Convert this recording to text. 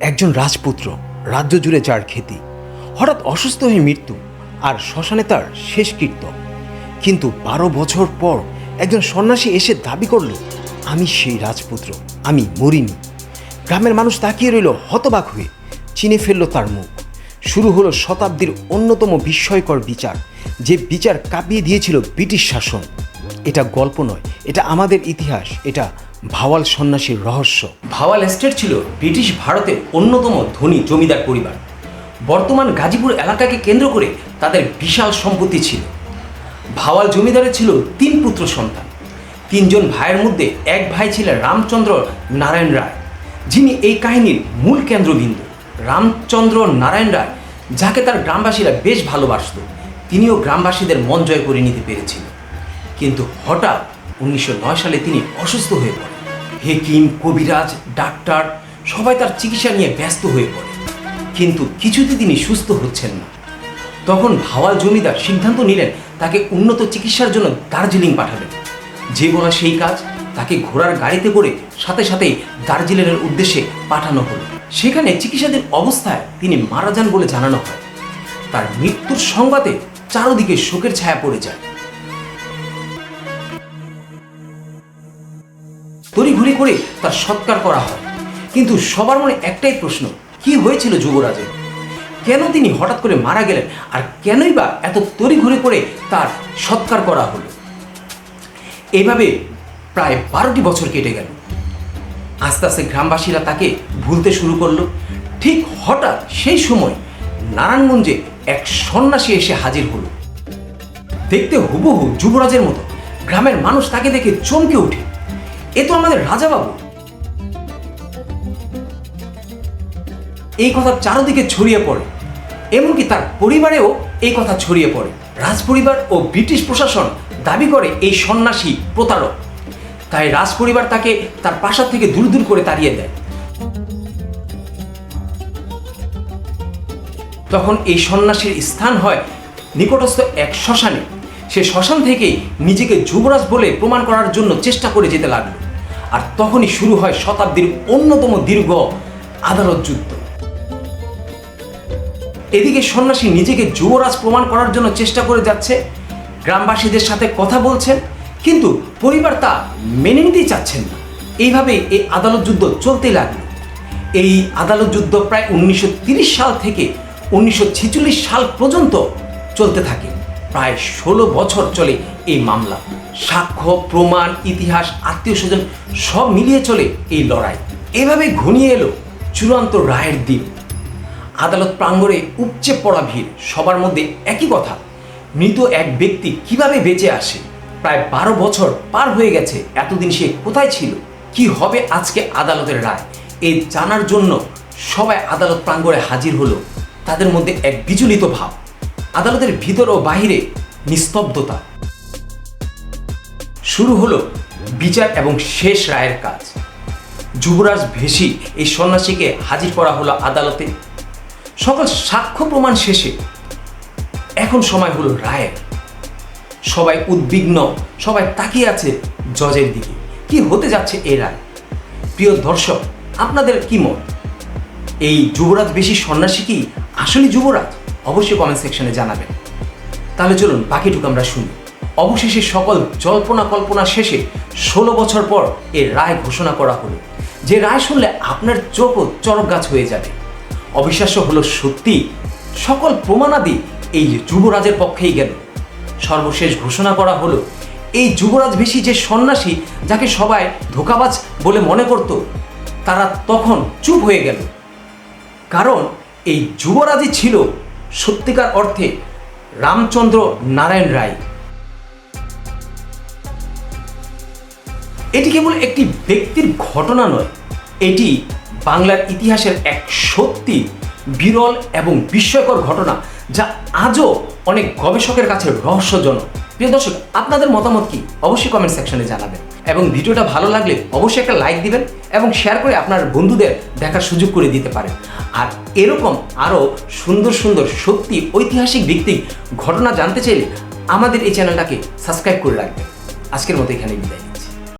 একজন রাজপুত্র, রাজ্য জুড়ে যার খ্যাতি। হঠাৎ অসুস্থ হয়ে মৃত্যু আর শ্মশানে তার শেষ কীর্তন। কিন্তু বারো বছর পর একজন সন্ন্যাসী এসে দাবি করল, আমি সেই রাজপুত্র, আমি মরিনি। গ্রামের মানুষ তাকিয়ে রইল হতবাক হয়ে, চিনে ফেলল তার মুখ। শুরু হলো শতাব্দীর অন্যতম বিস্ময়কর বিচার, যে বিচার কাঁপিয়ে দিয়েছিল ব্রিটিশ শাসন। এটা গল্প নয়, এটা আমাদের ইতিহাস, এটা ভাওয়াল সন্ন্যাসীর রহস্য। ভাওয়াল এস্টেট ছিল ব্রিটিশ ভারতের অন্যতম ধনী জমিদার পরিবার। বর্তমান গাজীপুর এলাকাকে কেন্দ্র করে তাদের বিশাল সম্পত্তি ছিল। ভাওয়াল জমিদারের ছিল তিন পুত্র সন্তান। তিনজন ভাইয়ের মধ্যে এক ভাই ছিলেন রামচন্দ্র নারায়ণ রায়, যিনি এই কাহিনীর মূল কেন্দ্রবিন্দু। রামচন্দ্র নারায়ণ রায়, যাকে তার গ্রামবাসীরা বেশ ভালোবাসত, তিনিও গ্রামবাসীদের মন জয় করে নিতে পেরেছিলেন কিন্তু হঠাৎ উনিশশো নয় সালে তিনি অসুস্থ হয়ে পড়েন। হেকিম, কবিরাজ, ডাক্তার সবাই তার চিকিৎসা নিয়ে ব্যস্ত হয়ে পড়ে। কিন্তু কিছুতে তিনি সুস্থ হচ্ছেন না। তখন ভাওয়াল জমিদার সিদ্ধান্ত নিলেন তাকে উন্নত চিকিৎসার জন্য দার্জিলিং পাঠাবেন। যে বলা সেই কাজ, তাকে ঘোড়ার গাড়িতে করে সাথে সাথেই দার্জিলিংয়ের উদ্দেশ্যে পাঠানো হলো। সেখানে চিকিৎসাধীন অবস্থায় তিনি মারা যান বলে জানানো হয়। তার মৃত্যুর সংবাদে চারদিকে শোকের ছায়া পড়ে যায়। তড়িঘড়ি করে তার সৎকার করা হয়। কিন্তু সবার মনে একটাই প্রশ্ন, কি হয়েছিল যুবরাজের? কেন তিনি হঠাৎ করে মারা গেলেন? আর কেনই বা এত তড়িঘড়ি করে তার সৎকার করা হলো? এইভাবে প্রায় বারোটি বছর কেটে গেল। আস্তে আস্তে গ্রামবাসীরা তাকে ভুলতে শুরু করল। ঠিক হঠাৎ সেই সময় নারায়ণগঞ্জে এক সন্ন্যাসী এসে হাজির হলো। দেখতে হুবহু যুবরাজের মতো। গ্রামের মানুষ তাকে দেখে চমকে ওঠে। এ তো আমাদের রাজাবাবু। এই কথা চারদিকে ছড়িয়ে পড়ে, এমনকি তার পরিবারেও এই কথা ছড়িয়ে পড়ে। রাজপরিবার ও ব্রিটিশ প্রশাসন দাবি করে এই সন্ন্যাসী প্রতারক। তাই রাজপরিবার তাকে তার প্রাসাদ থেকে দূর দূর করে তাড়িয়ে দেয়। তখন এই সন্ন্যাসীর স্থান হয় নিকটস্থ এক শ্মশানে। সে শ্মশান থেকেই নিজেকে যুবরাজ বলে প্রমাণ করার জন্য চেষ্টা করে যেতে লাগল। আর তখনই শুরু হয় শতাব্দীর অন্যতম দীর্ঘ আদালত যুদ্ধ। এদিকে সন্ন্যাসী নিজেকে যুবরাজ প্রমাণ করার জন্য চেষ্টা করে যাচ্ছে, গ্রামবাসীদের সাথে কথা বলছেন, কিন্তু পরিবার তা মেনে নিতেই চাচ্ছেন না। এইভাবেই এই আদালত যুদ্ধ চলতে লাগল। এই আদালত যুদ্ধ প্রায় উনিশশো সাল থেকে উনিশশো ছেচল্লিশ সাল পর্যন্ত চলতে থাকে। প্রায় ষোলো বছর চলে এই মামলা। সাক্ষ্য, প্রমাণ, ইতিহাস আত্মীয় স্বজন সব মিলিয়ে চলে এই লড়াই। এভাবে ঘনিয়ে এলো চূড়ান্ত রায়ের দিন। আদালত প্রাঙ্গণে উপচে পড়া ভিড়। সবার মধ্যে একই কথা, মৃত এক ব্যক্তি কীভাবে বেঁচে আসে? প্রায় বারো বছর পার হয়ে গেছে, এতদিন সে কোথায় ছিল? কি হবে আজকে আদালতের রায়? এই জানার জন্য সবাই আদালত প্রাঙ্গণে হাজির হলো। তাদের মধ্যে এক বিচলিত ভাব। আদালতের ভিতর ও বাহিরে নিস্তব্ধতা। শুরু হলো বিচার এবং শেষ রায়ের কাজ। যুবরাজ ভেসি এই সন্ন্যাসীকে হাজির করা হলো আদালতে। সকল সাক্ষ্য প্রমাণ শেষে। এখন সময় হলো রায়ের। সবাই উদ্বিগ্ন, সবাই তাকিয়ে আছে জজের দিকে। কি হতে যাচ্ছে এ রায়? প্রিয় দর্শক, আপনাদের কি মত? এই যুবরাজ বেশি সন্ন্যাসী কি আসলে যুবরাজ? অবশ্যই কমেন্ট সেকশনে জানাবেন। তাহলে চলুন, বাকিটুকু আমরা শুনি। অবশেষে সকল জল্পনা কল্পনা শেষে ষোলো বছর পর এর রায় ঘোষণা করা হলো। যে রায় শুনলে আপনার চোখও চরক গাছ হয়ে যাবে। অবিশ্বাস্য হলো সত্যি, সকল প্রমাণাদি এই যুবরাজের পক্ষেই গেল। সর্বশেষ ঘোষণা করা হলো, এই যুবরাজ বেশি যে সন্ন্যাসী, যাকে সবাই ধোকাবাজ বলে মনে করত, তারা তখন চুপ হয়ে গেল। কারণ এই যুবরাজই ছিল সত্যিকার অর্থে রামচন্দ্র নারায়ণ রায়। এটি কেবল একটি ব্যক্তির ঘটনা নয়, এটি বাংলার ইতিহাসের এক সত্যি বিরল এবং বিস্ময়কর ঘটনা যা আজও অনেক গবেষকের কাছে রহস্যজনক। প্রিয় দর্শক, আপনাদের মতামত কি? অবশ্যই কমেন্ট সেকশনে জানাবেন। এবং ভিডিওটা ভালো লাগলে অবশ্যই একটা লাইক দিবেন এবং শেয়ার করে আপনার বন্ধুদের দেখার সুযোগ করে দিতে পারেন। আর এরকম আরও সুন্দর সুন্দর, সত্যি ঐতিহাসিক ভিত্তিক ঘটনা জানতে চাইলে আমাদের এই চ্যানেলটাকে সাবস্ক্রাইব করে রাখবেন। আজকের মতো এখানে বিদায়।